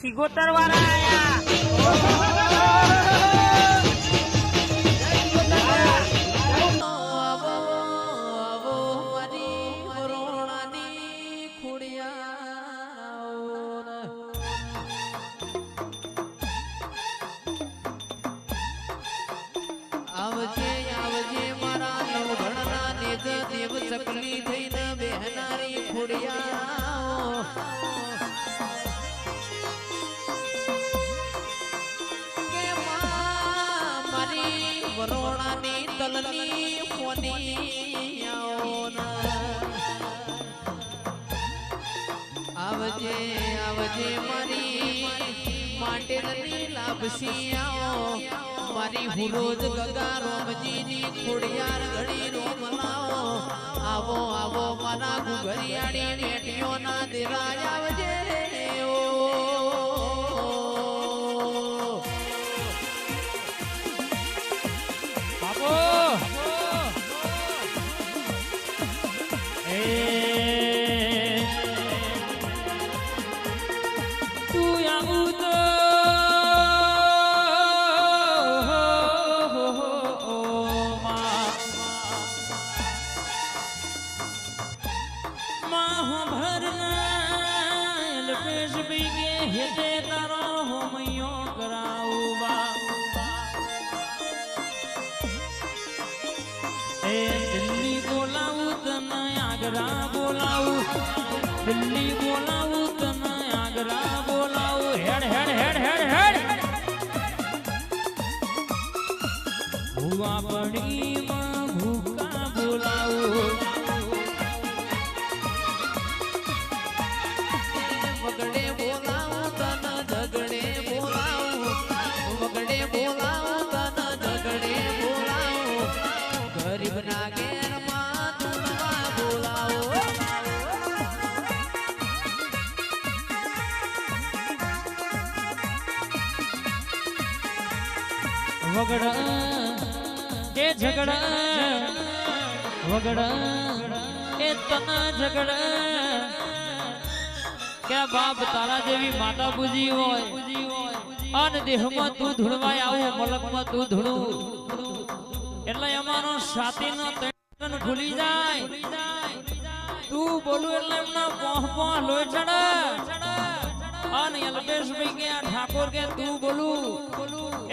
સિગોતર વાળા આયા. દેવ સકલી થઈને બેહનારી ખોડિયા. તલની ફોની આવજે આવજે મારી માટેની લાભસી આવો. મારી હુરોજ ગગા રોમજીની ખોડિયાર ઘડી રોમ આવો આવો, મારા ઘુઘરિયાળી બેટીઓના દેરાજ આવજે બીગે હેતે તારો હોમયો કરાવું એ દિલ્હી બોલાવું તને આગ્રા બોલાવું દિલ્હી બોલાવું તને આગ્રા બોલાવું હેડ હેડ હેડ હેડ હેડ. ભૂવા પડીમાં વગડ એ ઝગડ વગડ એ તના ઝગડ કે બાપ તારા જેવી માતા પૂજી હોય અન દેહમાં તું ધૂળવાય આવું મલકમાં તું ધૂળું એટલે અમારો સાતીનો તણ ભૂલી જાય. તું બોલું એટલે એમના પોહ પોહ લોય ચડે. અન અલ્પેશભાઈ કે, આ ઠાકોર કે, તું બોલું.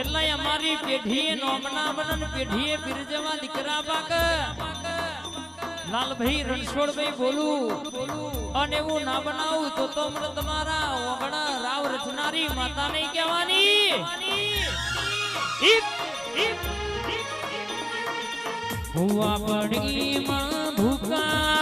એટલે અમારી પેઢીએ નોમના બનન પેઢીએ બિરજવા દીકરા પાક. લાલભાઈ રણછોડભાઈ બોલું. અને એવું ના બનાવું તો તો મને તમારા ઓગણા રાવ રચનારી માતા નહીં કહેવાની હુવા પડી માં ભૂકા